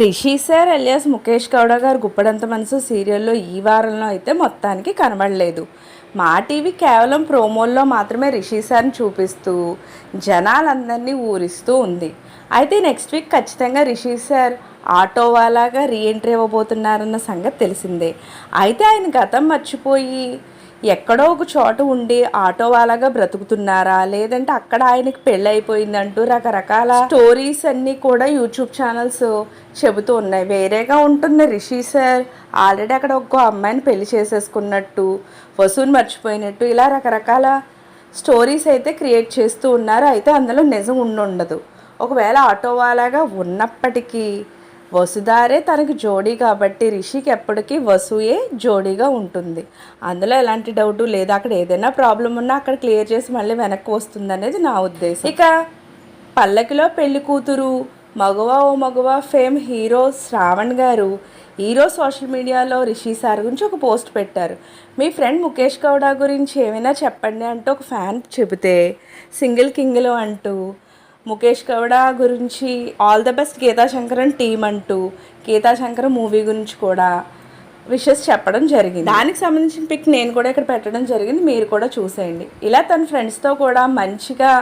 Rishi sir alias Mukesh Gowda గారు గుప్పడంత మనసు సీరియల్లో ఈ వారంలో అయితే మొత్తానికి కనబడలేదు. మా టీవీ కేవలం ప్రోమోల్లో మాత్రమే రిషి సార్ని చూపిస్తూ జనాలందరినీ ఊరిస్తూ ఉంది. అయితే నెక్స్ట్ వీక్ ఖచ్చితంగా రిషి సార్ ఆటో వాలాగా రీఎంట్రీ ఇవ్వబోతున్నారన్న సంగతి తెలిసిందే. అయితే ఆయన గతం మర్చిపోయి ఎక్కడో ఒక చోట ఉండి ఆటో వాళ్ళగా బ్రతుకుతున్నారా? లేదంటే అక్కడ ఆయనకి పెళ్ళి అయిపోయిందంటూ రకరకాల స్టోరీస్ అన్నీ కూడా యూట్యూబ్ ఛానల్స్ చెబుతూ ఉన్నాయి. వేరేగా ఉంటున్న రిషి సార్ ఆల్రెడీ అక్కడ ఒక్కో అమ్మాయిని పెళ్ళి చేసేసుకున్నట్టు వసూని మర్చిపోయినట్టు ఇలా రకరకాల స్టోరీస్ అయితే క్రియేట్ చేస్తూ ఉన్నారు. అయితే అందులో నిజం ఉండుండదు. ఒకవేళ ఆటో వాళ్ళగా ఉన్నప్పటికీ వసుధారే తనకు జోడీ కాబట్టి రిషికి ఎప్పటికీ వసుయే జోడీగా ఉంటుంది. అందులో ఎలాంటి డౌట్ లేదు. అక్కడ ఏదైనా ప్రాబ్లం ఉన్నా అక్కడ క్లియర్ చేసి మళ్ళీ వెనక్కి వస్తుంది అనేది నా ఉద్దేశం. ఇక పల్లకిలో పెళ్ళి కూతురు మగవ ఓ మగవ ఫేమ్ హీరో శ్రావణ్ గారు హీరో సోషల్ మీడియాలో రిషి సార్ గురించి ఒక పోస్ట్ పెట్టారు. మీ ఫ్రెండ్ ముఖేష్ గౌడ గురించి ఏమైనా చెప్పండి అంటూ ఒక ఫ్యాన్ చెబితే సింగిల్ కింగిల్ అంటూ ముఖేష్ గౌడ గురించి all the best Geetha Shankaran team అంటూ గీతా శంకర్ మూవీ గురించి కూడా విషెస్ చెప్పడం జరిగింది. దానికి సంబంధించిన పిక్ నేను కూడా ఇక్కడ పెట్టడం జరిగింది మీరు కూడా చూసేయండి. ఇలా తన ఫ్రెండ్స్తో కూడా మంచిగా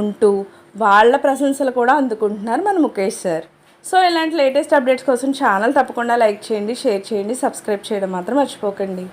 ఉంటూ వాళ్ళ ప్రశంసలు కూడా అందుకుంటున్నారు మన ముఖేష్ సార్ సో ఇలాంటి లేటెస్ట్ అప్డేట్స్ కోసం ఛానల్ తప్పకుండా లైక్ చేయండి షేర్ చేయండి సబ్స్క్రైబ్ చేయడం మాత్రం మర్చిపోకండి.